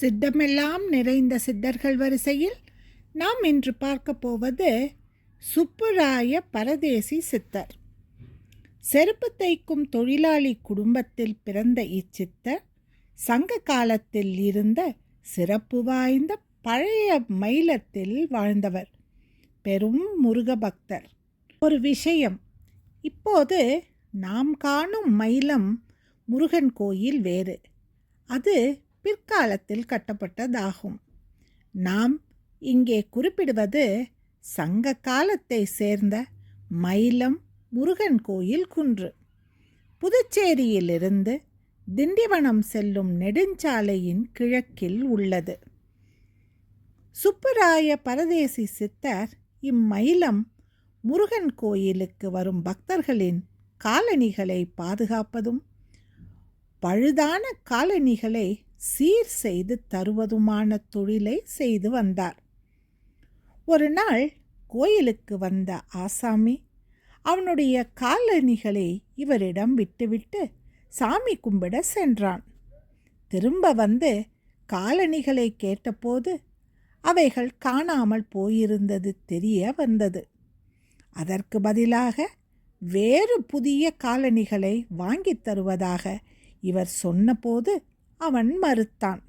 சித்தமெல்லாம் நிறைந்த சித்தர்கள் வரிசையில் நாம் இன்று பார்க்க போவது சுப்புராய பரதேசி சித்தர். செருப்பு தைக்கும் தொழிலாளி குடும்பத்தில் பிறந்த இச்சித்தர் சங்க காலத்தில் இருந்த சிறப்பு வாய்ந்த பழைய மயிலத்தில் வாழ்ந்தவர் பெரும் முருக பக்தர். ஒரு விஷயம் இப்போது நாம் காணும் மயிலம் முருகன் கோயில் வேறு. அது பிற்காலத்தில் கட்டப்பட்டதாகும். நாம் இங்கே குறிப்பிடுவது சங்க காலத்தை சேர்ந்த மயிலம் முருகன் கோயில் குன்று. புதுச்சேரியிலிருந்து திண்டிவனம் செல்லும் நெடுஞ்சாலையின் கிழக்கில் உள்ளது. சுப்பராய பரதேசி சித்தர் இம்மயிலம் முருகன் கோயிலுக்கு வரும் பக்தர்களின் காலணிகளை பாதுகாப்பதும் பழுதான காலணிகளை சீர் செய்து தருவதுமான தொழிலை செய்து வந்தார். ஒரு நாள் கோயிலுக்கு வந்த ஆசாமி அவனுடைய காலணிகளை இவரிடம் விட்டுவிட்டு சாமி கும்பிட சென்றான். திரும்ப வந்து காலணிகளை கேட்டபோது அவைகள் காணாமல் போயிருந்தது தெரிய வந்தது. அதற்கு பதிலாக வேறு புதிய காலணிகளை வாங்கித் தருவதாக இவர் சொன்னபோது அவன் மறுத்தான்.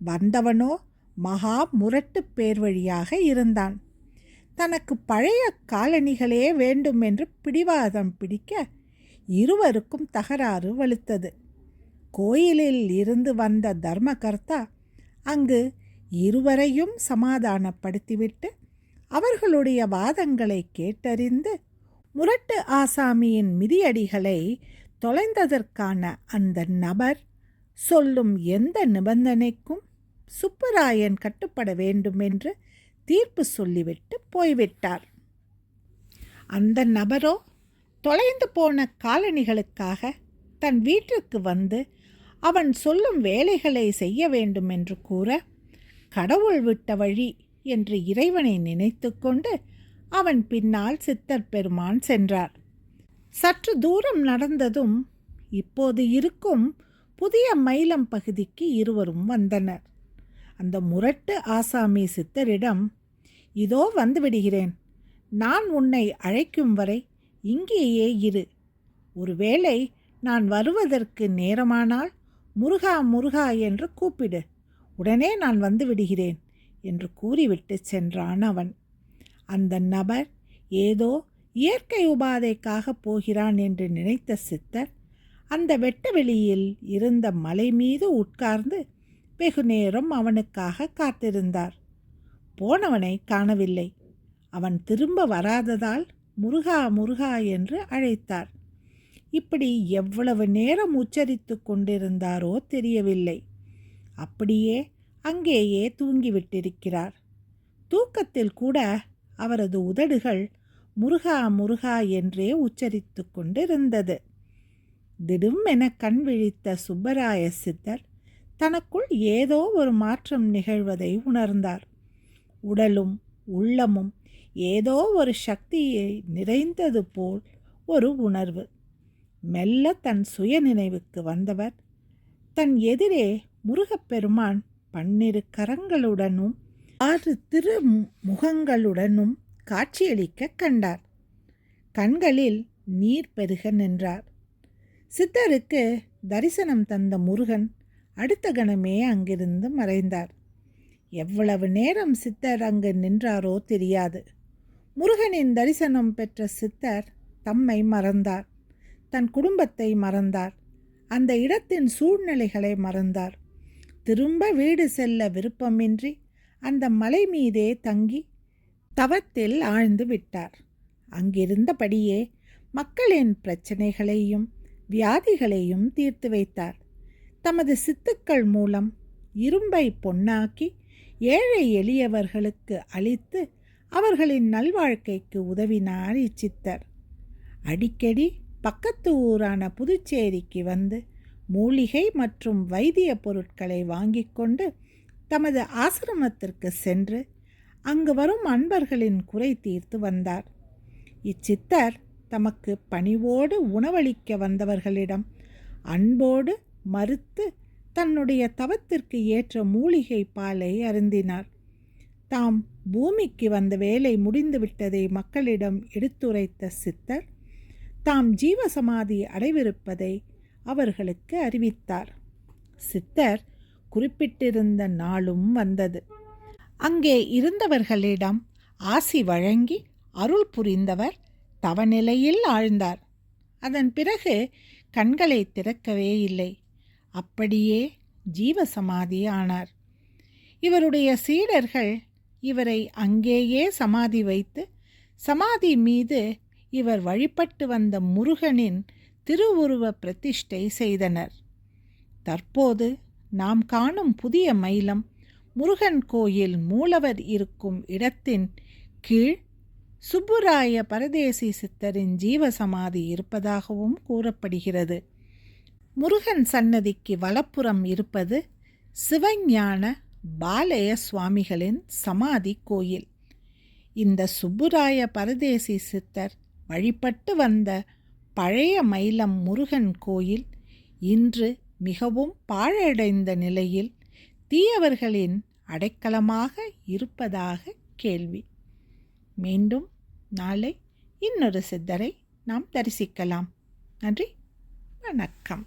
வந்தவனோ மகா முரட்டு பேர் வழியாக இருந்தான். தனக்கு பழைய காலணிகளே வேண்டும் என்று பிடிவாதம் பிடிக்க இருவருக்கும் தகராறு வலுத்தது. கோயிலில் இருந்து வந்த தர்மகர்த்தா அங்கு இருவரையும் சமாதானப்படுத்திவிட்டு அவர்களுடைய வாதங்களை கேட்டறிந்து முரட்டு ஆசாமியின் மிதியடிகளை தொலைந்ததற்கான அந்த நபர் சொல்லும் எந்த நிபந்தனைக்கும் சுப்பராயன் கட்டுப்பட வேண்டும் என்று தீர்ப்பு சொல்லிவிட்டு போய்விட்டார். அந்த நபரோ தொலைந்து போன காலணிகளுக்காக தன் வீட்டிற்கு வந்து அவன் சொல்லும் வேலைகளை செய்ய வேண்டும் என்று கூற கடவுள் விட்ட வழி என்று இறைவனை நினைத்து கொண்டு அவன் பின்னால் சித்தர் பெருமான் சென்றார். சற்று தூரம் நடந்ததும் இப்போது இருக்கும் புதிய மயிலம் பகுதிக்கு இருவரும் வந்தனர். அந்த முரட்டு ஆசாமி சித்தரிடம் இதோ வந்துவிடுகிறேன் நான் உன்னை அழைக்கும் வரை இங்கேயே இரு. ஒருவேளை நான் வருவதற்கு நேரமானால் முருகா முருகா என்று கூப்பிடு. உடனே நான் வந்து விடுகிறேன் என்று கூறிவிட்டு சென்றான் அவன். அந்த நபர் ஏதோ இயற்கை உபாதைக்காக போகிறான் என்று நினைத்த சித்தர் அந்த வெட்டவெளியில் இருந்த மலை மீது உட்கார்ந்து வெகு நேரம் அவனுக்காக காத்திருந்தார். போனவனை காணவில்லை. அவன் திரும்ப வராததால் முருகா முருகா என்று அழைத்தார். இப்படி எவ்வளவு நேரம் உச்சரித்து கொண்டிருந்தாரோ தெரியவில்லை. அப்படியே அங்கேயே தூங்கிவிட்டிருக்கிறார். தூக்கத்தில் கூட அவரது உதடுகள் முருகா முருகா என்றே உச்சரித்து கொண்டிருந்தது. திடும் என கண் விழித்த சுப்பராய சித்தர் தனக்குள் ஏதோ ஒரு மாற்றம் நிகழ்வதை உணர்ந்தார். உடலும் உள்ளமும் ஏதோ ஒரு சக்தியை நிறைந்தது போல் ஒரு உணர்வு. மெல்ல தன் சுய நினைவுக்கு வந்தவர். தன் எதிரே முருகப்பெருமான் பன்னிரு கரங்களுடனும் ஆறு திரு முகங்களுடனும் காட்சியளிக்க கண்டார். கண்களில் நீர் பெருக நின்றார். சித்தருக்கு தரிசனம் தந்த முருகன் அடுத்த கணமே அங்கிருந்து மறைந்தார். எவ்வளவு நேரம் சித்தர் அங்கு நின்றாரோ தெரியாது. முருகனின் தரிசனம் பெற்ற சித்தர் தம்மை மறந்தார். தன் குடும்பத்தை மறந்தார். அந்த இடத்தின் சூழ்நிலைகளை மறந்தார். திரும்ப வீடு செல்ல விருப்பமின்றி அந்த மலை மீதே தங்கி தவத்தில் ஆழ்ந்து விட்டார். அங்கிருந்தபடியே மக்களின் பிரச்சனைகளையும் வியாதிகளையும் தீர்த்து வைத்தார். தமது சித்துக்கள் மூலம் இரும்பை பொன்னாக்கி ஏழை எளியவர்களுக்கு அளித்து அவர்களின் நல்வாழ்க்கைக்கு உதவினார் இச்சித்தர். அடிக்கடி பக்கத்து ஊரான புதுச்சேரிக்கு வந்து மூலிகை மற்றும் வைத்திய பொருட்களை வாங்கி கொண்டு தமது ஆசிரமத்திற்கு சென்று அங்கு வரும் அன்பர்களின் குறை தீர்த்து வந்தார். இச்சித்தர் தமக்கு பணிவோடு உணவளிக்க வந்தவர்களிடம் அன்போடு மறுத்து தன்னுடைய தவத்திற்கு ஏற்ற மூலிகை பாலை அருந்தினார். தாம் பூமிக்கு வந்த வேலை முடிந்துவிட்டதை மக்களிடம் எடுத்துரைத்த சித்தர் தாம் ஜீவசமாதி அடைவிருப்பதை அவர்களுக்கு அறிவித்தார். சித்தர் குறிப்பிட்டிருந்த நாளும் வந்தது. அங்கே இருந்தவர்களிடம் ஆசி வழங்கி அருள் புரிந்தவர் தவநிலையில் ஆழ்ந்தார். அதன் பிறகு கண்களை திறக்கவே இல்லை. அப்படியே ஜீவசமாதி ஆனார். இவருடைய சீடர்கள் இவரை அங்கேயே சமாதி வைத்து சமாதி மீது இவர் வழிபட்டு வந்த முருகனின் திருவுருவ பிரதிஷ்டை செய்தனர். தற்போது நாம் காணும் புதிய மயிலம் முருகன் கோயில் மூலவர் இருக்கும் இடத்தின் கீழ் சுப்புராய பரதேசி சித்தரின் ஜீவசமாதி இருப்பதாகவும் கூறப்படுகிறது. முருகன் சன்னதிக்கு வலப்புறம் இருப்பது சிவஞான பாலய சுவாமிகளின் சமாதி கோயில். இந்த சுப்புராய பரதேசி சித்தர் வழிபட்டு வந்த பழைய மயிலம் முருகன் கோயில் இன்று மிகவும் பாழடைந்த நிலையில் தீயவர்களின் அடைக்கலமாக இருப்பதாக கேள்வி. மீண்டும் நாளை இன்னொரு சித்தரை நாம் தரிசிக்கலாம். நன்றி. வணக்கம்.